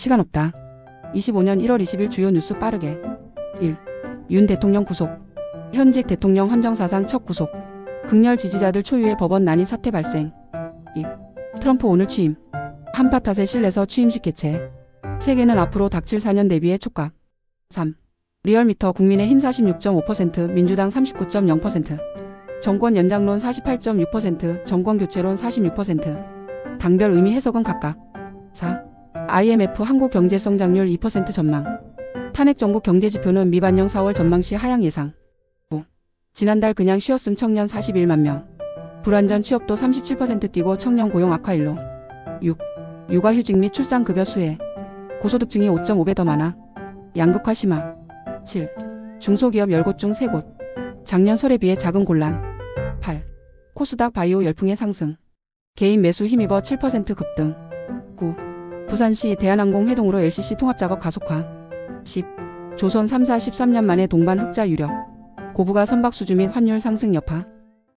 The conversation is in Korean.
시간 없다. 25년 1월 20일 주요 뉴스 빠르게 1. 윤 대통령 구속 현직 대통령 헌정사상 첫 구속 극렬 지지자들 초유의 법원 난입 사태 발생 2. 트럼프 오늘 취임 한파 탓에 실내서 취임식 개최 세계는 앞으로 닥칠 4년 대비해 촉각 3. 리얼미터 국민의힘 46.5% 민주당 39.0% 정권 연장론 48.6% 정권 교체론 46% 당별 의미 해석은 각각 4. IMF 한국 경제 성장률 2% 전망. 탄핵 전국 경제 지표는 미반영 4월 전망 시 하향 예상. 5. 지난달 그냥 쉬었음 청년 41만 명. 불완전 취업도 37% 뛰고 청년 고용 악화 일로. 6. 육아휴직 및 출산급여 수혜. 고소득층이 5.5배 더 많아. 양극화 심화. 7. 중소기업 10곳 중 3곳. 작년 설에 비해 작은 곤란. 8. 코스닥 바이오 열풍의 상승. 개인 매수 힘입어 7% 급등. 9. 부산시 대한항공 해동으로 LCC 통합작업 가속화 10. 조선 3사 13년 만에 동반 흑자 유력 고부가 선박 수주 및 환율 상승 여파